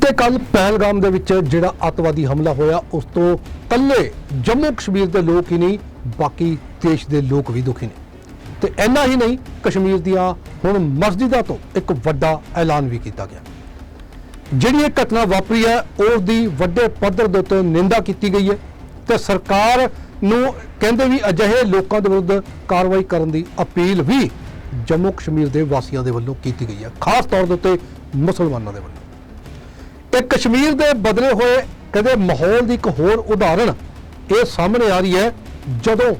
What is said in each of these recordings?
ਬੀਤੇ ਕੱਲ ਪਹਿਲਗਾਮ ਦੇ ਵਿੱਚ ਜਿਹੜਾ ਅੱਤਵਾਦੀ ਹਮਲਾ ਹੋਇਆ, ਉਸ ਤੋਂ ਕੱਲੇ ਜੰਮੂ ਕਸ਼ਮੀਰ ਦੇ ਲੋਕ ਹੀ ਨਹੀਂ, ਬਾਕੀ ਦੇਸ਼ ਦੇ ਲੋਕ ਵੀ ਦੁਖੀ ਨੇ। ਤੇ ਇੰਨਾ ਹੀ ਨਹੀਂ, ਕਸ਼ਮੀਰ ਦੀਆਂ ਹੁਣ ਮਸਜਿਦਾਂ ਤੋਂ ਇੱਕ ਵੱਡਾ ਐਲਾਨ ਵੀ ਕੀਤਾ ਗਿਆ। ਜਿਹੜੀ ਇਹ ਘਟਨਾ ਵਾਪਰੀ ਹੈ, ਉਸ ਦੀ ਵੱਡੇ ਪੱਧਰ ਦੇ ਉੱਤੇ ਨਿੰਦਾ ਕੀਤੀ ਗਈ ਹੈ ਤੇ ਸਰਕਾਰ ਨੂੰ ਕਹਿੰਦੇ ਵੀ ਅਜਿਹੇ ਲੋਕਾਂ ਦੇ ਵਿਰੁੱਧ ਕਾਰਵਾਈ ਕਰਨ ਦੀ ਅਪੀਲ ਵੀ ਜੰਮੂ ਕਸ਼ਮੀਰ ਦੇ ਵਾਸੀਆਂ ਦੇ ਵੱਲੋਂ ਕੀਤੀ ਗਈ ਹੈ, ਖਾਸ ਤੌਰ ਦੇ ਉੱਤੇ ਮੁਸਲਮਾਨਾਂ ਦੇ ਵੱਲੋਂ। ਤੇ ਕਸ਼ਮੀਰ ਦੇ ਬਦਲੇ ਹੋਏ ਕਹਿੰਦੇ ਮਾਹੌਲ ਦੀ ਇੱਕ ਹੋਰ ਉਦਾਹਰਣ ਇਹ ਸਾਹਮਣੇ ਆ ਰਹੀ ਹੈ, ਜਦੋਂ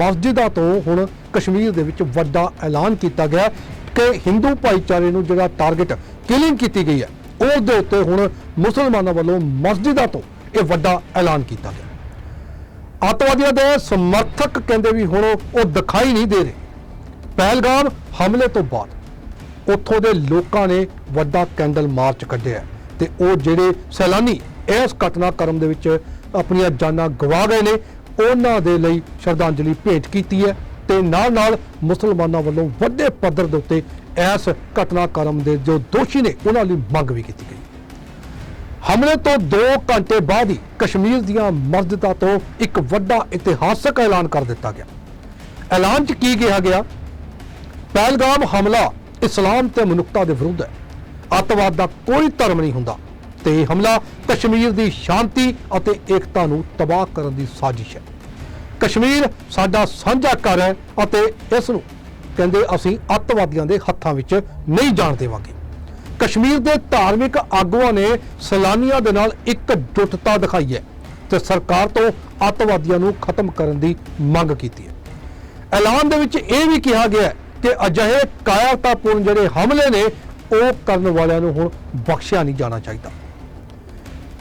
ਮਸਜਿਦਾਂ ਤੋਂ ਹੁਣ ਕਸ਼ਮੀਰ ਦੇ ਵਿੱਚ ਵੱਡਾ ਐਲਾਨ ਕੀਤਾ ਗਿਆ ਕਿ ਹਿੰਦੂ ਭਾਈਚਾਰੇ ਨੂੰ ਜਿਹੜਾ ਟਾਰਗੇਟ ਕਿਲਿੰਗ ਕੀਤੀ ਗਈ ਹੈ, ਉਸ ਦੇ ਉੱਤੇ ਹੁਣ ਮੁਸਲਮਾਨਾਂ ਵੱਲੋਂ ਮਸਜਿਦਾਂ ਤੋਂ ਇਹ ਵੱਡਾ ਐਲਾਨ ਕੀਤਾ ਗਿਆ। ਅੱਤਵਾਦੀਆਂ ਦੇ ਸਮਰਥਕ ਕਹਿੰਦੇ ਵੀ ਹੁਣ ਉਹ ਦਿਖਾਈ ਨਹੀਂ ਦੇ ਰਹੇ। ਪਹਿਲਗਾਮ ਹਮਲੇ ਤੋਂ ਬਾਅਦ ਉੱਥੋਂ ਦੇ ਲੋਕਾਂ ਨੇ ਵੱਡਾ ਕੈਂਡਲ ਮਾਰਚ ਕੱਢਿਆ। ਤੇ ਉਹ ਜਿਹੜੇ ਸੈਲਾਨੀ ਇਸ ਘਟਨਾਕ੍ਰਮ ਦੇ ਵਿੱਚ ਆਪਣੀਆਂ ਜਾਨਾਂ ਗਵਾ ਗਏ ਨੇ, ਉਹਨਾਂ ਦੇ ਲਈ ਸ਼ਰਧਾਂਜਲੀ ਭੇਟ ਕੀਤੀ ਹੈ ਤੇ ਨਾਲ ਨਾਲ ਮੁਸਲਮਾਨਾਂ ਵੱਲੋਂ ਵੱਡੇ ਪੱਧਰ ਦੇ ਉੱਤੇ ਇਸ ਘਟਨਾਕ੍ਰਮ ਦੇ ਜੋ ਦੋਸ਼ੀ ਨੇ, ਉਹਨਾਂ ਲਈ ਮੰਗ ਵੀ ਕੀਤੀ ਗਈ। ਹਮਲੇ ਤੋਂ 2 ਘੰਟੇ ਬਾਅਦ ਹੀ ਕਸ਼ਮੀਰ ਦੀਆਂ ਮਸਜਿਦਾਂ ਤੋਂ ਇੱਕ ਵੱਡਾ ਇਤਿਹਾਸਕ ਐਲਾਨ ਕਰ ਦਿੱਤਾ ਗਿਆ। ਐਲਾਨ 'ਚ ਕੀ ਕਿਹਾ ਗਿਆ? ਪਹਿਲਗਾਮ ਹਮਲਾ ਇਸਲਾਮ ਤੇ ਮਨੁੱਖਤਾ ਦੇ ਵਿਰੁੱਧ ਹੈ। ਅੱਤਵਾਦ ਦਾ ਕੋਈ ਧਰਮ ਨਹੀਂ ਹੁੰਦਾ ਤੇ ਇਹ ਹਮਲਾ ਕਸ਼ਮੀਰ ਦੀ ਸ਼ਾਂਤੀ ਅਤੇ ਏਕਤਾ ਨੂੰ ਤਬਾਹ ਕਰਨ ਦੀ ਸਾਜ਼ਿਸ਼ ਹੈ। ਕਸ਼ਮੀਰ ਸਾਡਾ ਸਾਂਝਾ ਘਰ ਹੈ ਅਤੇ ਇਸ ਨੂੰ ਕਹਿੰਦੇ ਅਸੀਂ ਅੱਤਵਾਦੀਆਂ ਦੇ ਹੱਥਾਂ ਵਿੱਚ ਨਹੀਂ ਜਾਣ ਦੇਵਾਂਗੇ। ਕਸ਼ਮੀਰ ਦੇ ਧਾਰਮਿਕ ਆਗੂਆਂ ਨੇ ਸੈਲਾਨੀਆਂ ਦੇ ਨਾਲ ਇੱਕ ਇਕਜੁੱਟਤਾ ਦਿਖਾਈ ਹੈ ਤੇ ਸਰਕਾਰ ਤੋਂ ਅੱਤਵਾਦੀਆਂ ਨੂੰ ਖਤਮ ਕਰਨ ਦੀ ਮੰਗ ਕੀਤੀ ਹੈ। ਐਲਾਨ ਦੇ ਵਿੱਚ ਇਹ ਵੀ ਕਿਹਾ ਗਿਆ ਕਿ ਅਜਿਹੇ ਕਾਇਰਤਾਪੂਰਨ ਜਿਹੜੇ ਹਮਲੇ ਨੇ ਉਹ ਕਰਨ ਵਾਲਿਆਂ ਨੂੰ ਹੁਣ ਬਖਸ਼ਿਆ ਨਹੀਂ ਜਾਣਾ ਚਾਹੀਦਾ।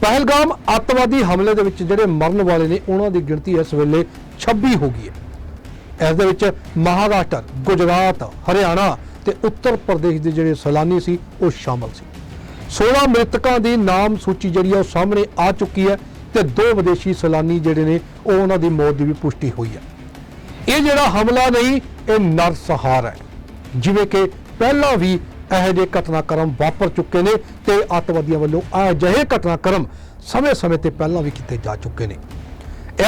ਪਹਿਲਗਾਮ ਅੱਤਵਾਦੀ ਹਮਲੇ ਦੇ ਵਿੱਚ ਜਿਹੜੇ ਮਰਨ ਵਾਲੇ ਨੇ, ਉਹਨਾਂ ਦੀ ਗਿਣਤੀ ਇਸ ਵੇਲੇ 26 ਹੋ ਗਈ ਹੈ। ਇਸ ਦੇ ਵਿੱਚ ਮਹਾਰਾਸ਼ਟਰ, ਗੁਜਰਾਤ, ਹਰਿਆਣਾ ਤੇ ਉੱਤਰ ਪ੍ਰਦੇਸ਼ ਦੇ ਜਿਹੜੇ ਸੈਲਾਨੀ ਸੀ, ਉਹ ਸ਼ਾਮਲ ਸੀ। 16 ਮ੍ਰਿਤਕਾਂ ਦੀ ਨਾਮ ਸੂਚੀ ਜਿਹੜੀ ਆ, ਉਹ ਸਾਹਮਣੇ ਆ ਚੁੱਕੀ ਹੈ ਤੇ ਦੋ ਵਿਦੇਸ਼ੀ ਸੈਲਾਨੀ ਜਿਹੜੇ ਨੇ, ਉਹ ਉਹਨਾਂ ਦੀ ਮੌਤ ਦੀ ਵੀ ਪੁਸ਼ਟੀ ਹੋਈ ਹੈ। ਇਹ ਜਿਹੜਾ ਹਮਲਾ ਨਹੀਂ, ਇਹ ਨਰਸਹਾਰ ਹੈ। ਜਿਵੇਂ ਕਿ ਪਹਿਲਾਂ ਵੀ ਇਹੋ ਜਿਹੇ ਘਟਨਾਕ੍ਰਮ ਵਾਪਰ ਚੁੱਕੇ ਨੇ ਤੇ ਅੱਤਵਾਦੀਆਂ ਵੱਲੋਂ ਇਹ ਅਜਿਹੇ ਘਟਨਾਕ੍ਰਮ ਸਮੇਂ-ਸਮੇਂ ਤੇ ਪਹਿਲਾਂ ਵੀ ਕੀਤੇ ਜਾ ਚੁੱਕੇ ਨੇ।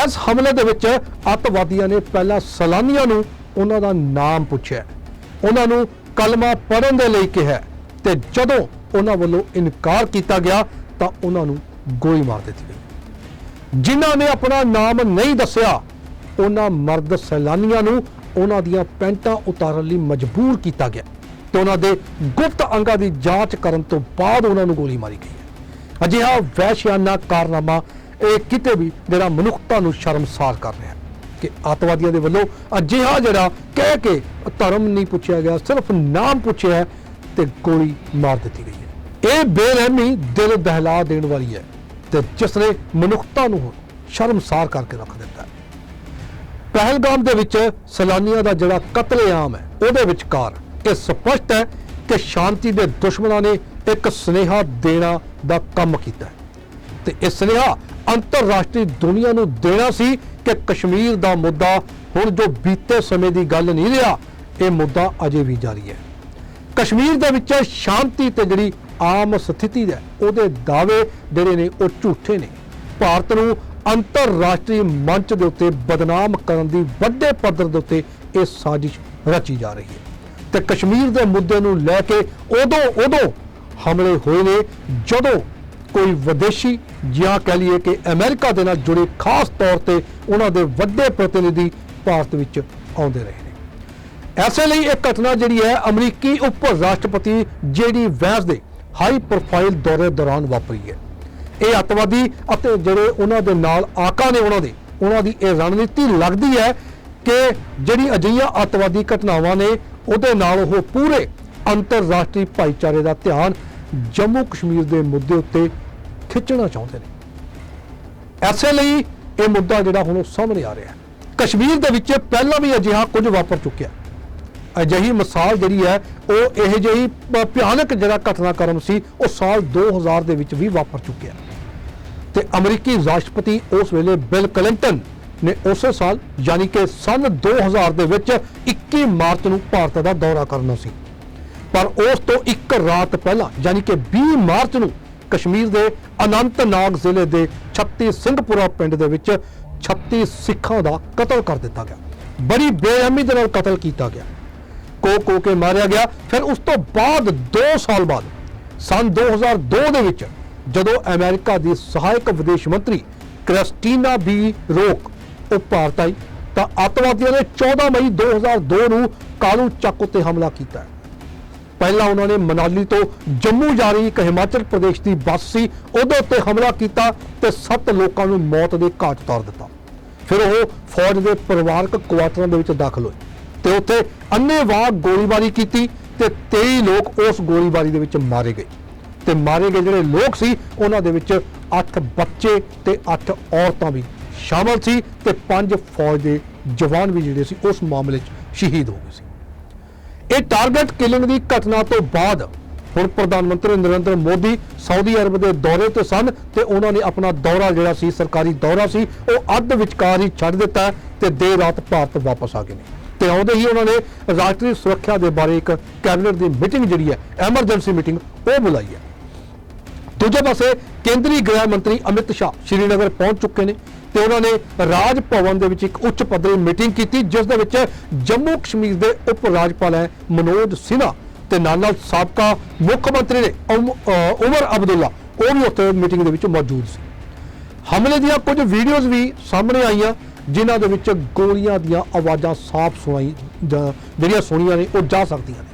ਇਸ ਹਮਲੇ ਦੇ ਵਿੱਚ ਅੱਤਵਾਦੀਆਂ ਨੇ ਪਹਿਲਾਂ ਸੈਲਾਨੀਆਂ ਨੂੰ ਉਹਨਾਂ ਦਾ ਨਾਮ ਪੁੱਛਿਆ। ਉਹਨਾਂ ਨੂੰ ਕਲਮਾ ਪੜ੍ਹਨ ਦੇ ਲਈ ਕਿਹਾ ਤੇ ਜਦੋਂ ਉਹਨਾਂ ਵੱਲੋਂ ਇਨਕਾਰ ਕੀਤਾ ਗਿਆ ਤਾਂ ਉਹਨਾਂ ਨੂੰ ਗੋਲੀ ਮਾਰ ਦਿੱਤੀ ਗਈ। ਜਿਨ੍ਹਾਂ ਨੇ ਆਪਣਾ ਨਾਮ ਨਹੀਂ ਦੱਸਿਆ, ਉਹਨਾਂ ਮਰਦ ਸੈਲਾਨੀਆਂ ਨੂੰ ਉਹਨਾਂ ਦੀਆਂ ਪੈਂਟਾਂ ਉਤਾਰਨ ਲਈ ਮਜਬੂਰ ਕੀਤਾ ਗਿਆ। ਤੇ ਉਹਨਾਂ ਦੇ ਗੁਪਤ ਅੰਗਾਂ ਦੀ ਜਾਂਚ ਕਰਨ ਤੋਂ ਬਾਅਦ ਉਹਨਾਂ ਨੂੰ ਗੋਲੀ ਮਾਰੀ ਗਈ ਹੈ। ਅਜਿਹਾ ਵਹਿਸ਼ਿਆਨਾ ਕਾਰਨਾਮਾ ਇਹ ਕਿਤੇ ਵੀ ਜਿਹੜਾ ਮਨੁੱਖਤਾ ਨੂੰ ਸ਼ਰਮਸਾਰ ਕਰ ਰਿਹਾ ਹੈ ਕਿ ਅੱਤਵਾਦੀਆਂ ਦੇ ਵੱਲੋਂ ਅਜਿਹਾ ਜਿਹੜਾ ਕਹਿ ਕੇ ਧਰਮ ਨਹੀਂ ਪੁੱਛਿਆ ਗਿਆ, ਸਿਰਫ ਨਾਮ ਪੁੱਛਿਆ ਹੈ ਤੇ ਗੋਲੀ ਮਾਰ ਦਿੱਤੀ ਗਈ ਹੈ। ਇਹ ਬੇਰਹਿਮੀ ਦਿਲ ਦਹਿਲਾ ਦੇਣ ਵਾਲੀ ਹੈ ਤੇ ਜਿਸ ਨੇ ਮਨੁੱਖਤਾ ਨੂੰ ਸ਼ਰਮਸਾਰ ਕਰਕੇ ਰੱਖ ਦਿੱਤਾ ਹੈ। ਪਹਿਲਗਾਮ ਦੇ ਵਿੱਚ ਸੈਲਾਨੀਆਂ ਦਾ ਜਿਹੜਾ ਕਤਲੇਆਮ ਹੈ, ਉਹਦੇ ਵਿਚਕਾਰ ਇਹ ਸਪਸ਼ਟ ਹੈ ਕਿ ਸ਼ਾਂਤੀ ਦੇ ਦੁਸ਼ਮਣਾਂ ਨੇ ਇੱਕ ਸੁਨੇਹਾ ਦੇਣਾ ਦਾ ਕੰਮ ਕੀਤਾ ਹੈ। ਤੇ ਇਹ ਸੁਨੇਹਾ ਅੰਤਰਰਾਸ਼ਟਰੀ ਦੁਨੀਆ ਨੂੰ ਦੇਣਾ ਸੀ ਕਿ ਕਸ਼ਮੀਰ ਦਾ ਮੁੱਦਾ ਹੁਣ ਜੋ ਬੀਤੇ ਸਮੇਂ ਦੀ ਗੱਲ ਨਹੀਂ ਰਿਹਾ, ਇਹ ਮੁੱਦਾ ਅਜੇ ਵੀ ਜਾਰੀ ਹੈ। ਕਸ਼ਮੀਰ ਦੇ ਵਿੱਚ ਸ਼ਾਂਤੀ ਤੇ ਜਿਹੜੀ ਆਮ ਸਥਿਤੀ ਹੈ, ਉਹਦੇ ਦਾਅਵੇ ਜਿਹੜੇ ਨੇ, ਉਹ ਝੂਠੇ ਨੇ। ਭਾਰਤ ਨੂੰ ਅੰਤਰਰਾਸ਼ਟਰੀ ਮੰਚ ਦੇ ਉੱਤੇ ਬਦਨਾਮ ਕਰਨ ਦੀ ਵੱਡੇ ਪੱਧਰ ਦੇ ਉੱਤੇ ਇਹ ਸਾਜ਼ਿਸ਼ ਰਚੀ ਜਾ ਰਹੀ ਹੈ। ਤੇ ਕਸ਼ਮੀਰ ਦੇ ਮੁੱਦੇ ਨੂੰ ਲੈ ਕੇ ਉਦੋਂ ਉਦੋਂ ਹਮਲੇ ਹੋਏ ਨੇ, ਜਦੋਂ ਕੋਈ ਵਿਦੇਸ਼ੀ ਜਾਂ ਕਹਿ ਲਈਏ ਕਿ ਅਮਰੀਕਾ ਦੇ ਨਾਲ ਜੁੜੇ ਖਾਸ ਤੌਰ ਤੇ ਉਹਨਾਂ ਦੇ ਵੱਡੇ ਪ੍ਰਤੀਨਿਧੀ ਭਾਰਤ ਵਿੱਚ ਆਉਂਦੇ ਰਹੇ ਨੇ। ਐਸੇ ਲਈ ਇਹ ਘਟਨਾ ਜਿਹੜੀ ਹੈ, ਅਮਰੀਕੀ ਉਪ ਰਾਸ਼ਟਰਪਤੀ ਜੇਡੀ ਵੈਂਸ ਦੇ ਹਾਈ ਪ੍ਰੋਫਾਈਲ ਦੌਰੇ ਦੌਰਾਨ ਵਾਪਰੀ ਹੈ। ਇਹ ਅੱਤਵਾਦੀ ਅਤੇ ਜਿਹੜੇ ਉਹਨਾਂ ਦੇ ਨਾਲ ਆਕਾ ਨੇ ਉਹਨਾਂ ਦੇ, ਉਹਨਾਂ ਦੀ ਇਹ ਰਣਨੀਤੀ ਲੱਗਦੀ ਹੈ ਕਿ ਜਿਹੜੀ ਅਜਿਹੀਆਂ ਅੱਤਵਾਦੀ ਘਟਨਾਵਾਂ ਨੇ ਉਹਦੇ ਨਾਲ ਉਹ ਪੂਰੇ ਅੰਤਰਰਾਸ਼ਟਰੀ ਭਾਈਚਾਰੇ ਦਾ ਧਿਆਨ ਜੰਮੂ ਕਸ਼ਮੀਰ ਦੇ ਮੁੱਦੇ ਉੱਤੇ ਖਿੱਚਣਾ ਚਾਹੁੰਦੇ ਨੇ। ਐਸੇ ਲਈ ਇਹ ਮੁੱਦਾ ਜਿਹੜਾ ਹੁਣ ਉਹ ਸਾਹਮਣੇ ਆ ਰਿਹਾ ਹੈ। ਕਸ਼ਮੀਰ ਦੇ ਵਿੱਚ ਪਹਿਲਾਂ ਵੀ ਅਜਿਹਾ ਕੁਝ ਵਾਪਰ ਚੁੱਕਿਆ ਅਜਿਹੀ ਮਿਸਾਲ ਜਿਹੜੀ ਹੈ, ਉਹ ਇਹ ਜਿਹੀ ਭਿਆਨਕ ਜਿਹੜਾ ਘਟਨਾਕ੍ਰਮ ਸੀ, ਉਹ ਸਾਲ 2000 ਦੇ ਵਿੱਚ ਵੀ ਵਾਪਰ ਚੁੱਕਿਆ ਤੇ ਅਮਰੀਕੀ ਰਾਸ਼ਟਰਪਤੀ ਉਸ ਵੇਲੇ ਬਿਲ ਕਲਿੰਟਨ ਨੇ ਉਸੇ ਸਾਲ, ਯਾਨੀ ਕਿ ਸਨ 2000 ਦੇ ਵਿੱਚ 21 ਮਾਰਚ ਨੂੰ ਭਾਰਤ ਦਾ ਦੌਰਾ ਕਰਨਾ ਸੀ। ਪਰ ਉਸ ਤੋਂ ਇੱਕ ਰਾਤ ਪਹਿਲਾਂ, ਯਾਨੀ ਕਿ 20 ਮਾਰਚ ਨੂੰ ਕਸ਼ਮੀਰ ਦੇ ਅਨੰਤਨਾਗ ਜ਼ਿਲ੍ਹੇ ਦੇ 36 ਸਿੰਘਪੁਰਾ ਪਿੰਡ ਦੇ ਵਿੱਚ 36 ਸਿੱਖਾਂ ਦਾ ਕਤਲ ਕਰ ਦਿੱਤਾ ਗਿਆ। ਬੜੀ ਬੇਰਹਿਮੀ ਦੇ ਨਾਲ ਕਤਲ ਕੀਤਾ ਗਿਆ। ਕੋ ਕੋ ਕੇ ਮਾਰਿਆ ਗਿਆ। ਫਿਰ ਉਸ ਤੋਂ ਬਾਅਦ 2 ਸਾਲ ਬਾਅਦ, ਸਨ 2002 ਦੇ ਵਿੱਚ ਜਦੋਂ ਅਮਰੀਕਾ ਦੀ ਸਹਾਇਕ ਵਿਦੇਸ਼ ਮੰਤਰੀ ਕ੍ਰਿਸਟੀਨਾ ਬੀ ਰੋਕ ਉਹ ਭਾਰਤ ਆਈ ਤਾਂ ਅੱਤਵਾਦੀਆਂ ਨੇ 14 ਮਈ 2002 ਨੂੰ ਕਾਲੂ ਚੱਕ ਉੱਤੇ ਹਮਲਾ ਕੀਤਾ। ਪਹਿਲਾਂ ਉਹਨਾਂ ਨੇ ਮਨਾਲੀ ਤੋਂ ਜੰਮੂ ਜਾ ਰਹੀ ਇੱਕ ਹਿਮਾਚਲ ਪ੍ਰਦੇਸ਼ ਦੀ ਬੱਸ ਸੀ, ਉਹਦੇ ਉੱਤੇ ਹਮਲਾ ਕੀਤਾ ਤੇ 7 ਲੋਕਾਂ ਨੂੰ ਮੌਤ ਦੇ ਘਾਟ ਉਤਾਰ ਦਿੱਤਾ। ਫਿਰ ਉਹ ਫੌਜ ਦੇ ਪਰਿਵਾਰਕ ਕੁਆਟਰਾਂ ਦੇ ਵਿੱਚ ਦਾਖਲ ਹੋਏ ਤੇ ਉੱਥੇ ਅੰਨ੍ਹੇਵਾਹ ਗੋਲੀਬਾਰੀ ਕੀਤੀ ਤੇ 23 ਲੋਕ ਉਸ ਗੋਲੀਬਾਰੀ ਦੇ ਵਿੱਚ ਮਾਰੇ ਗਏ। ਤੇ ਮਾਰੇ ਗਏ ਜਿਹੜੇ ਲੋਕ ਸੀ, ਉਹਨਾਂ ਦੇ ਵਿੱਚ 8 ਬੱਚੇ ਤੇ 8 ਔਰਤਾਂ ਵੀ ਸ਼ਾਮਲ ਸੀ ਤੇ ਪੰਜ ਫੌਜ ਦੇ ਜਵਾਨ ਵੀ ਜਿਹੜੇ ਸੀ, ਉਸ ਮਾਮਲੇ 'ਚ ਸ਼ਹੀਦ ਹੋ ਗਏ ਸੀ। ਇਹ ਟਾਰਗੇਟ ਕਿਲਿੰਗ ਦੀ ਘਟਨਾ ਤੋਂ ਬਾਅਦ ਹੁਣ ਪ੍ਰਧਾਨ ਮੰਤਰੀ ਨਰਿੰਦਰ ਮੋਦੀ ਸਾਊਦੀ ਅਰਬ ਦੇ ਦੌਰੇ ਤੇ ਸਨ ਤੇ ਉਹਨਾਂ ਨੇ ਆਪਣਾ ਦੌਰਾ ਜਿਹੜਾ ਸੀ, ਸਰਕਾਰੀ ਦੌਰਾ ਸੀ, ਉਹ ਅੱਧ ਵਿਚਕਾਰ ਹੀ ਛੱਡ ਦਿੱਤਾ ਤੇ ਦੇਰ ਰਾਤ ਭਾਰਤ ਵਾਪਸ ਆ ਗਏ ਨੇ। ਤੇ ਆਉਂਦੇ ਹੀ ਉਹਨਾਂ ਨੇ ਰਾਸ਼ਟਰੀ ਸੁਰੱਖਿਆ ਦੇ ਬਾਰੇ ਇੱਕ ਕੈਬਨਿਟ ਦੀ ਮੀਟਿੰਗ ਜਿਹੜੀ ਹੈ, ਐਮਰਜੈਂਸੀ ਮੀਟਿੰਗ, ਉਹ ਬੁਲਾਈ ਹੈ। ਦੂਜੇ ਪਾਸੇ ਕੇਂਦਰੀ ਗ੍ਰਹਿ ਮੰਤਰੀ ਅਮਿਤ ਸ਼ਾਹ ਸ਼੍ਰੀਨਗਰ ਪਹੁੰਚ ਚੁੱਕੇ ਨੇ। ਤੇ ਉਹਨਾਂ ਨੇ ਰਾਜ ਭਵਨ ਦੇ ਵਿੱਚ ਇੱਕ ਉੱਚ ਪੱਧਰੀ ਮੀਟਿੰਗ ਕੀਤੀ, ਜਿਸ ਦੇ ਵਿੱਚ ਜੰਮੂ ਕਸ਼ਮੀਰ ਦੇ ਉਪ ਰਾਜਪਾਲ ਹੈ ਮਨੋਜ ਸਿਨਹਾ ਤੇ ਨਾਲ ਨਾਲ ਸਾਬਕਾ ਮੁੱਖ ਮੰਤਰੀ ਨੇ ਉਮ- ਉਮਰ ਅਬਦੁੱਲਾ, ਉਹ ਵੀ ਉੱਥੇ ਮੀਟਿੰਗ ਦੇ ਵਿੱਚ ਮੌਜੂਦ ਸੀ। ਹਮਲੇ ਦੀਆਂ ਕੁਝ ਵੀਡੀਓਜ਼ ਵੀ ਸਾਹਮਣੇ ਆਈਆਂ, ਜਿਨ੍ਹਾਂ ਦੇ ਵਿੱਚ ਗੋਲੀਆਂ ਦੀਆਂ ਆਵਾਜ਼ਾਂ ਸਾਫ਼ ਸੁਣਾਈ ਜਿਹੜੀਆਂ ਸੁਣੀਆਂ ਨੇ, ਉਹ ਜਾ ਸਕਦੀਆਂ ਨੇ।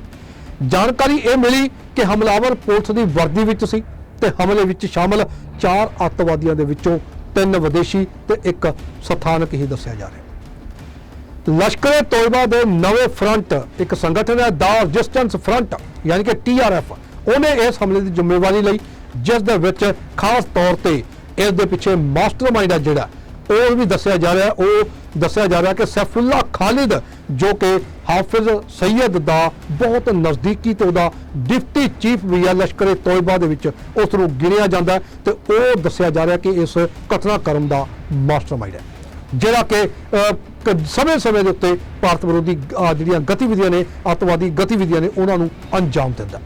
ਜਾਣਕਾਰੀ ਇਹ ਮਿਲੀ ਕਿ ਹਮਲਾਵਰ ਪੁਲਿਸ ਦੀ ਵਰਦੀ ਵਿੱਚ ਸੀ ਤੇ ਹਮਲੇ ਵਿੱਚ ਸ਼ਾਮਲ ਚਾਰ ਅੱਤਵਾਦੀਆਂ ਦੇ ਵਿੱਚੋਂ ਤਿੰਨ ਵਿਦੇਸ਼ੀ ਤੇ ਇੱਕ ਸਥਾਨਕ ਹੀ ਦੱਸਿਆ ਜਾ ਰਿਹਾ ਲਸ਼ਕਰ ਤੋਇਬਾ ਦੇ ਨਵੇਂ ਫਰੰਟ ਇੱਕ ਸੰਗਠਨ ਹੈ, ਦਾ ਰੈਜ਼ਿਸਟੈਂਸ ਫਰੰਟ, ਯਾਨੀ ਕਿ ਟੀਆਰਐਫ ਉਹਨੇ ਇਸ ਹਮਲੇ ਦੀ ਜ਼ਿੰਮੇਵਾਰੀ ਲਈ, ਜਿਸ ਦੇ ਵਿੱਚ ਖਾਸ ਤੌਰ ਤੇ ਇਸ ਦੇ ਪਿੱਛੇ ਮਾਸਟਰਮਾਈਂਡ ਹੈ ਜਿਹੜਾ, ਉਹ ਵੀ ਦੱਸਿਆ ਜਾ ਰਿਹਾ, ਉਹ ਦੱਸਿਆ ਜਾ ਰਿਹਾ ਕਿ ਸੈਫੁੱਲਾ ਖਾਲਿਦ, ਜੋ ਕਿ ਹਾਫਿਜ਼ ਸੈਯਦ ਦਾ ਬਹੁਤ ਨਜ਼ਦੀਕੀ ਤੇ ਉਹਦਾ ਡਿਪਟੀ ਚੀਫ ਵੀ ਹੈ ਲਸ਼ਕਰੇ ਤੋਇਬਾ ਦੇ ਵਿੱਚ ਉਸ ਨੂੰ ਗਿਣਿਆ ਜਾਂਦਾ ਹੈ ਤੇ ਉਹ ਦੱਸਿਆ ਜਾ ਰਿਹਾ ਕਿ ਇਸ ਘਟਨਾਕ੍ਰਮ ਦਾ ਮਾਸਟਰਮਾਈਂਡ ਹੈ ਜਿਹੜਾ ਕਿ ਸਮੇਂ-ਸਮੇਂ ਦੇ ਉੱਤੇ ਭਾਰਤ ਵਿਰੋਧੀ ਜਿਹੜੀਆਂ ਗਤੀਵਿਧੀਆਂ ਨੇ, ਅੱਤਵਾਦੀ ਗਤੀਵਿਧੀਆਂ ਨੇ, ਉਹਨਾਂ ਨੂੰ ਅੰਜਾਮ ਦਿੰਦਾ ਹੈ।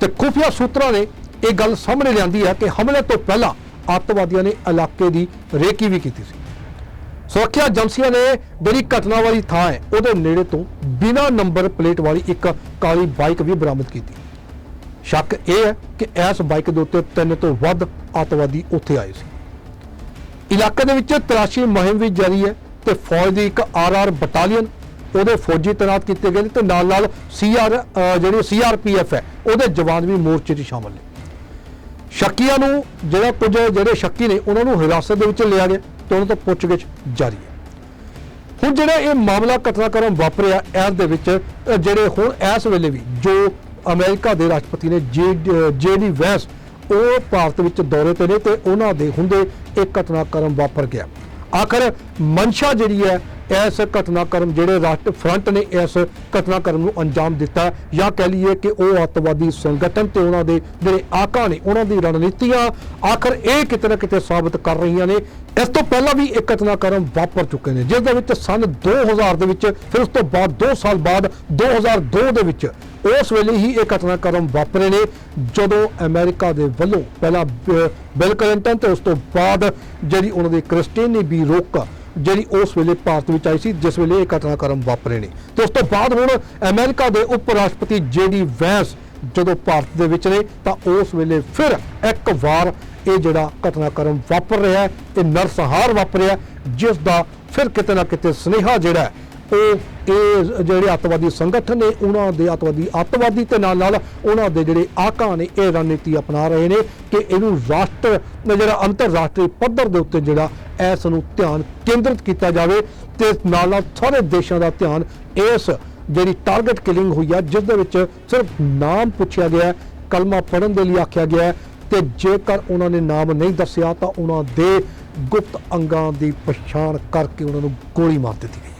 ਤੇ ਖੁਫੀਆ ਸੂਤਰਾਂ ਨੇ ਇਹ ਗੱਲ ਸਾਹਮਣੇ ਲਿਆਂਦੀ ਹੈ ਕਿ ਹਮਲੇ ਤੋਂ ਪਹਿਲਾਂ ਅੱਤਵਾਦੀਆਂ ਨੇ ਇਲਾਕੇ ਦੀ ਰੇਕੀ ਵੀ ਕੀਤੀ ਸੀ ਸੁਰੱਖਿਆ ਏਜੰਸੀਆਂ ਨੇ ਜਿਹੜੀ ਘਟਨਾ ਵਾਲੀ ਥਾਂ ਹੈ, ਉਹਦੇ ਨੇੜੇ ਤੋਂ ਬਿਨਾਂ ਨੰਬਰ ਪਲੇਟ ਵਾਲੀ ਇੱਕ ਕਾਲੀ ਬਾਈਕ ਵੀ ਬਰਾਮਦ ਕੀਤੀ। ਸ਼ੱਕ ਇਹ ਹੈ ਕਿ ਇਸ ਬਾਈਕ ਦੇ ਉੱਤੇ ਤਿੰਨ ਤੋਂ ਵੱਧ ਅੱਤਵਾਦੀ ਉੱਥੇ ਆਏ ਸੀ। ਇਲਾਕੇ ਦੇ ਵਿੱਚ ਤਲਾਸ਼ੀ ਮੁਹਿੰਮ ਵੀ ਜਾਰੀ ਹੈ ਤੇ ਫੌਜ ਦੀ ਇੱਕ ਆਰਆਰ ਬਟਾਲੀਅਨ ਉਹਦੇ ਫੌਜੀ ਤੈਨਾਤ ਕੀਤੇ ਗਏ ਨੇ ਤੇ ਨਾਲ ਨਾਲ ਸੀਆਰ ਜਿਹੜੀ ਸੀਆਰਪੀਐਫ ਹੈ, ਉਹਦੇ ਜਵਾਨ ਵੀ ਮੋਰਚੇ 'ਚ ਸ਼ਾਮਲ ਨੇ। ਸ਼ੱਕੀਆਂ ਨੂੰ ਜਿਹੜਾ ਕੁਝ ਜਿਹੜੇ ਸ਼ੱਕੀ ਨੇ, ਉਹਨਾਂ ਨੂੰ ਹਿਰਾਸਤ ਦੇ ਵਿੱਚ ਲਿਆ ਗਿਆ। ਤੇ ਉਹਨਾਂ ਤੋਂ ਪੁੱਛਗਿੱਛ ਜਾਰੀ ਹੈ। ਹੁਣ ਜਿਹੜਾ ਇਹ ਮਾਮਲਾ ਘਟਨਾਕ੍ਰਮ ਵਾਪਰਿਆ ਇਸ ਦੇ ਵਿੱਚ ਜਿਹੜੇ ਹੁਣ ਇਸ ਵੇਲੇ ਵੀ ਜੋ ਅਮਰੀਕਾ ਦੇ ਰਾਸ਼ਟਰਪਤੀ ਨੇ ਜੇਡੀ ਵੈਂਸ, ਉਹ ਭਾਰਤ ਵਿੱਚ ਦੌਰੇ ਤੇ ਨੇ ਤੇ ਉਹਨਾਂ ਦੇ ਹੁੰਦੇ ਇਹ ਘਟਨਾਕ੍ਰਮ ਵਾਪਰ ਗਿਆ। ਆਖਰ ਮਨਸ਼ਾ ਜਿਹੜੀ ਹੈ ਇਸ ਘਟਨਾਕ੍ਰਮ ਜਿਹੜੇ ਰਾਸ਼ਟਰ ਫਰੰਟ ਨੇ ਇਸ ਘਟਨਾਕ੍ਰਮ ਨੂੰ ਅੰਜਾਮ ਦਿੱਤਾ ਜਾਂ ਕਹਿ ਲਈਏ ਕਿ ਉਹ ਅੱਤਵਾਦੀ ਸੰਗਠਨ ਤੇ ਉਹਨਾਂ ਦੇ ਜਿਹੜੇ ਆਕਾ ਨੇ, ਉਹਨਾਂ ਦੀ ਰਣਨੀਤੀਆਂ ਆਖਰ ਇਹ ਕਿਤੇ ਨਾ ਕਿਤੇ ਸਾਬਤ ਕਰ ਰਹੀਆਂ ਨੇ। ਇਸ ਤੋਂ ਪਹਿਲਾਂ ਵੀ ਇੱਕ ਘਟਨਾਕ੍ਰਮ ਵਾਪਰ ਚੁੱਕੇ ਨੇ, ਜਿਸ ਦੇ ਵਿੱਚ ਸਨ 2000 ਦੇ ਵਿੱਚ ਫਿਰ ਉਸ ਤੋਂ ਬਾਅਦ 2 ਸਾਲ ਬਾਅਦ 2002 ਦੇ ਵਿੱਚ ਉਸ ਵੇਲੇ ਹੀ ਇਹ ਘਟਨਾਕ੍ਰਮ ਵਾਪਰੇ ਨੇ, ਜਦੋਂ ਅਮਰੀਕਾ ਦੇ ਵੱਲੋਂ ਪਹਿਲਾਂ ਬ- ਬਿਲ ਕਲਿੰਟਨ ਤੇ ਉਸ ਤੋਂ ਬਾਅਦ ਜਿਹੜੀ ਉਹਨਾਂ ਦੀ ਕ੍ਰਿਸਟੀਨੀ ਬੀ ਰੋਕ ਜਿਹੜੀ ਉਸ ਵੇਲੇ ਭਾਰਤ ਵਿੱਚ ਆਈ ਸੀ ਜਿਸ ਵੇਲੇ ਇਹ ਘਟਨਾਕ੍ਰਮ ਵਾਪਰੇ ਨੇ। ਤੇ ਉਸ ਤੋਂ ਬਾਅਦ ਹੁਣ ਅਮਰੀਕਾ ਦੇ ਉਪ ਰਾਸ਼ਟਰਪਤੀ ਜੇਡੀ ਵੈਂਸ ਜਦੋਂ ਭਾਰਤ ਦੇ ਵਿੱਚ ਨੇ ਤਾਂ ਉਸ ਵੇਲੇ ਫਿਰ ਇੱਕ ਵਾਰ ਇਹ ਜਿਹੜਾ ਘਟਨਾਕ੍ਰਮ ਵਾਪਰ ਰਿਹਾ ਹੈ ਇਹ ਨਰਸਹਾਰ ਵਾਪਰਿਆ ਹੈ, ਜਿਸ ਦਾ ਫਿਰ ਕਿਤੇ ਨਾ ਕਿਤੇ ਸੁਨੇਹਾ ਜਿਹੜਾ ਉਹ ਇਹ ਜਿਹੜੇ ਅੱਤਵਾਦੀ ਸੰਗਠਨ ਨੇ ਉਹਨਾਂ ਦੇ ਅੱਤਵਾਦੀ ਅੱਤਵਾਦੀ ਤੇ ਨਾਲ ਨਾਲ ਉਹਨਾਂ ਦੇ ਜਿਹੜੇ ਆਕਾ ਨੇ ਇਹ ਰਣਨੀਤੀ ਅਪਣਾ ਰਹੇ ਨੇ ਕਿ ਇਹਨੂੰ ਰਾਸ਼ਟਰ ਜਿਹੜਾ ਅੰਤਰਰਾਸ਼ਟਰੀ ਪੱਧਰ ਦੇ ਉੱਤੇ ਜਿਹੜਾ ਇਸ ਨੂੰ ਧਿਆਨ ਕੇਂਦਰਿਤ ਕੀਤਾ ਜਾਵੇ ਤੇ ਨਾਲ ਨਾਲ ਸਾਰੇ ਦੇਸ਼ਾਂ ਦਾ ਧਿਆਨ ਇਸ ਜਿਹੜੀ ਟਾਰਗੇਟ ਕਿਲਿੰਗ ਹੋਈ ਆ ਜਿਸ ਦੇ ਵਿੱਚ ਸਿਰਫ ਨਾਮ ਪੁੱਛਿਆ ਗਿਆ ਹੈ, ਕਲਮਾ ਪੜਨ ਦੇ ਲਈ ਆਖਿਆ ਗਿਆ ਹੈ ਤੇ ਜੇਕਰ ਉਹਨਾਂ ਨੇ ਨਾਮ ਨਹੀਂ ਦੱਸਿਆ ਤਾਂ ਉਹਨਾਂ ਦੇ ਗੁਪਤ ਅੰਗਾਂ ਦੀ ਪਛਾਣ ਕਰਕੇ ਉਹਨਾਂ ਨੂੰ ਗੋਲੀ ਮਾਰ ਦਿੱਤੀ ਗਈ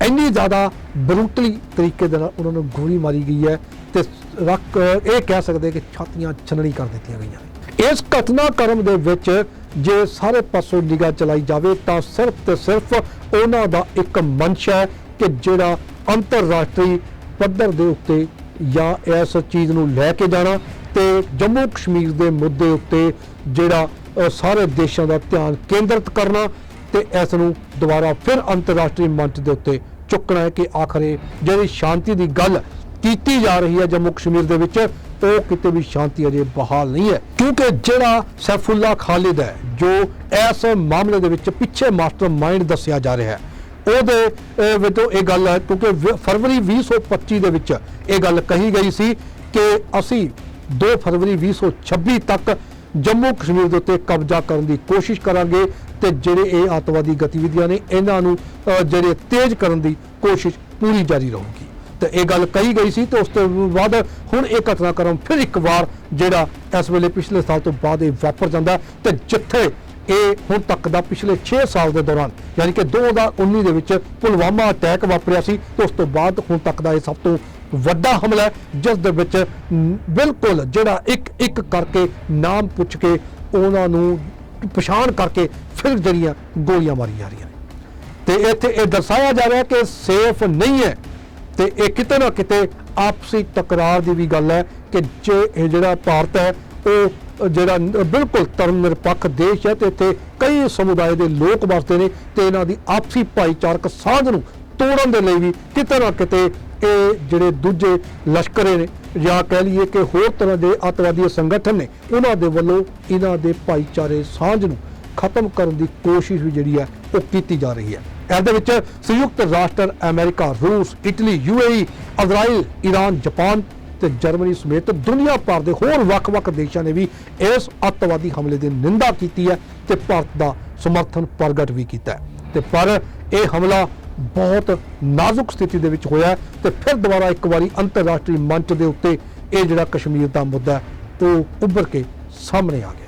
ਇੰਨੀ ਜ਼ਿਆਦਾ ਬਰੂਟਲੀ ਤਰੀਕੇ ਦੇ ਨਾਲ ਉਹਨਾਂ ਨੂੰ ਗੋਲੀ ਮਾਰੀ ਗਈ ਹੈ ਤੇ ਰੱਖ ਇਹ ਕਹਿ ਸਕਦੇ ਕਿ ਛਾਤੀਆਂ ਛਨਣੀ ਕਰ ਦਿੱਤੀਆਂ ਗਈਆਂ ਨੇ। ਇਸ ਘਟਨਾਕ੍ਰਮ ਦੇ ਵਿੱਚ ਜੇ ਸਾਰੇ ਪਾਸੋਂ ਨਿਗਾਹ ਚਲਾਈ ਜਾਵੇ ਤਾਂ ਸਿਰਫ ਤੇ ਸਿਰਫ ਉਹਨਾਂ ਦਾ ਇੱਕ ਮੰਸ਼ ਹੈ ਕਿ ਜਿਹੜਾ ਅੰਤਰਰਾਸ਼ਟਰੀ ਪੱਧਰ ਦੇ ਉੱਤੇ ਜਾਂ ਇਸ ਚੀਜ਼ ਨੂੰ ਲੈ ਕੇ ਜਾਣਾ ਤੇ ਜੰਮੂ ਕਸ਼ਮੀਰ ਦੇ ਮੁੱਦੇ ਉੱਤੇ ਜਿਹੜਾ ਅ, ਸਾਰੇ ਦੇਸ਼ਾਂ ਦਾ ਧਿਆਨ ਕੇਂਦਰਿਤ ਕਰਨਾ ਤੇ ਇਸ ਨੂੰ ਦੁਬਾਰਾ ਫਿਰ ਅੰਤਰਰਾਸ਼ਟਰੀ ਮੰਚ ਦੇ ਉੱਤੇ ਚੁੱਕਣਾ ਹੈ ਕਿ ਆਖਰੇ ਜਿਹੜੀ ਸ਼ਾਂਤੀ ਦੀ ਗੱਲ ਕੀਤੀ ਜਾ ਰਹੀ ਹੈ ਜੰਮੂ ਕਸ਼ਮੀਰ ਦੇ ਵਿੱਚ, ਉਹ ਕਿਤੇ ਵੀ ਸ਼ਾਂਤੀ ਅਜੇ ਬਹਾਲ ਨਹੀਂ ਹੈ। ਕਿਉਂਕਿ ਜਿਹੜਾ ਸੈਫੁੱਲਾ ਖਾਲਿਦ ਹੈ, ਜੋ ਇਸ ਮਾਮਲੇ ਦੇ ਵਿੱਚ ਪਿੱਛੇ ਮਾਸਟਰ ਮਾਈਂਡ ਦੱਸਿਆ ਜਾ ਰਿਹਾ ਹੈ, ਉਹਦੇ ਵਿੱਚੋਂ ਇਹ ਗੱਲ ਹੈ, ਕਿਉਂਕਿ ਵ- ਫਰਵਰੀ 2025 ਦੇ ਵਿੱਚ ਇਹ ਗੱਲ ਕਹੀ ਗਈ ਸੀ ਕਿ ਅਸੀਂ 2 ਫਰਵਰੀ 2026 ਤੱਕ ਜੰਮੂ ਕਸ਼ਮੀਰ ਦੇ ਉੱਤੇ ਕਬਜ਼ਾ ਕਰਨ ਦੀ ਕੋਸ਼ਿਸ਼ ਕਰਾਂਗੇ ਤੇ ਜਿਹੜੇ ਇਹ ਅੱਤਵਾਦੀ ਗਤੀਵਿਧੀਆਂ ਨੇ, ਇਹਨਾਂ ਨੂੰ ਜਿਹੜੇ ਤੇਜ਼ ਕਰਨ ਦੀ ਕੋਸ਼ਿਸ਼ ਪੂਰੀ ਜਾਰੀ ਰਹੂਗੀ। ਤੇ ਇਹ ਗੱਲ ਕਹੀ ਗਈ ਸੀ ਤੇ ਉਸ ਤੋਂ ਬਾਅਦ ਹੁਣ ਇਹ ਘਟਨਾਕ੍ਰਮ ਫਿਰ ਇੱਕ ਵਾਰ ਜਿਹੜਾ ਇਸ ਵੇਲੇ ਪਿਛਲੇ ਸਾਲ ਤੋਂ ਬਾਅਦ ਇਹ ਵਾਪਰ ਜਾਂਦਾ ਹੈ ਤੇ ਜਿੱਥੇ ਇਹ ਹੁਣ ਤੱਕ ਦਾ ਪਿਛਲੇ 6 ਸਾਲ ਦੇ ਦੌਰਾਨ, ਯਾਨੀ ਕਿ 2019 ਦੇ ਵਿੱਚ ਪੁਲਵਾਮਾ ਅਟੈਕ ਵਾਪਰਿਆ ਸੀ ਤੇ ਉਸ ਤੋਂ ਬਾਅਦ ਹੁਣ ਤੱਕ ਦਾ ਇਹ ਸਭ ਤੋਂ ਵੱਡਾ ਹਮਲਾ ਜਿਸ ਦੇ ਵਿੱਚ ਬਿਲਕੁਲ ਜਿਹੜਾ ਇੱਕ ਇੱਕ ਕਰਕੇ ਨਾਮ ਪੁੱਛ ਕੇ ਉਹਨਾਂ ਨੂੰ ਪਛਾਣ ਕਰਕੇ ਫਿਰ ਜਿਹੜੀਆਂ ਗੋਲੀਆਂ ਮਾਰੀਆਂ ਜਾ ਰਹੀਆਂ ਨੇ। ਤੇ ਇੱਥੇ ਇਹ ਦਰਸਾਇਆ ਜਾ ਰਿਹਾ ਕਿ ਸੇਫ ਨਹੀਂ ਹੈ ਤੇ ਇਹ ਕਿਤੇ ਨਾ ਕਿਤੇ ਆਪਸੀ ਤਕਰਾਰ ਦੀ ਵੀ ਗੱਲ ਹੈ ਕਿ ਜੇ ਇਹ ਜਿਹੜਾ ਭਾਰਤ ਹੈ, ਉਹ ਜਿਹੜਾ ਬਿਲਕੁਲ ਧਰਮ ਨਿਰਪੱਖ ਦੇਸ਼ ਹੈ ਤੇ ਇੱਥੇ ਕਈ ਸਮੁਦਾਇ ਦੇ ਲੋਕ ਵਸਦੇ ਨੇ ਤੇ ਇਹਨਾਂ ਦੀ ਆਪਸੀ ਭਾਈਚਾਰਕ ਸਾਂਝ ਨੂੰ ਤੋੜਨ ਦੇ ਲਈ ਵੀ ਕਿਤੇ ਨਾ ਕਿਤੇ ਇਹ ਜਿਹੜੇ ਦੂਜੇ ਲਸ਼ਕਰੇ ਨੇ ਜਾਂ ਕਹਿ ਲਈਏ ਕਿ ਹੋਰ ਤਰ੍ਹਾਂ ਦੇ ਅੱਤਵਾਦੀ ਸੰਗਠਨ ਨੇ ਉਹਨਾਂ ਦੇ ਵੱਲੋਂ ਇਹਨਾਂ ਦੇ ਭਾਈਚਾਰੇ ਸਾਂਝ ਨੂੰ ਖਤਮ ਕਰਨ ਦੀ ਕੋਸ਼ਿਸ਼ ਵੀ ਜਿਹੜੀ ਹੈ, ਉਹ ਕੀਤੀ ਜਾ ਰਹੀ ਹੈ। ਇਸ ਦੇ ਵਿੱਚ ਸੰਯੁਕਤ ਰਾਸ਼ਟਰ ਅਮਰੀਕਾ, ਰੂਸ, Italy UAE Israel, Iran, Japan ਤੇ ਜਰਮਨੀ ਸਮੇਤ ਦੁਨੀਆ ਭਰ ਦੇ ਹੋਰ ਵੱਖ-ਵੱਖ ਦੇਸ਼ਾਂ ਨੇ ਵੀ ਇਸ ਅੱਤਵਾਦੀ ਹਮਲੇ ਦੀ ਨਿੰਦਾ ਕੀਤੀ ਹੈ ਤੇ ਭਾਰਤ ਦਾ ਸਮਰਥਨ ਪ੍ਰਗਟ ਵੀ ਕੀਤਾ ਹੈ। ਤੇ ਪਰ ਇਹ ਹਮਲਾ ਬਹੁਤ ਨਾਜ਼ੁਕ ਸਥਿਤੀ ਦੇ ਵਿੱਚ ਹੋਇਆ ਹੈ ਤੇ ਫਿਰ ਦੁਬਾਰਾ ਇੱਕ ਵਾਰੀ ਅੰਤਰਰਾਸ਼ਟਰੀ ਮੰਚ ਦੇ ਉੱਤੇ ਇਹ ਜਿਹੜਾ ਕਸ਼ਮੀਰ ਦਾ ਮੁੱਦਾ ਉਹ ਉੱਭਰ ਕੇ ਸਾਹਮਣੇ ਆ ਗਿਆ।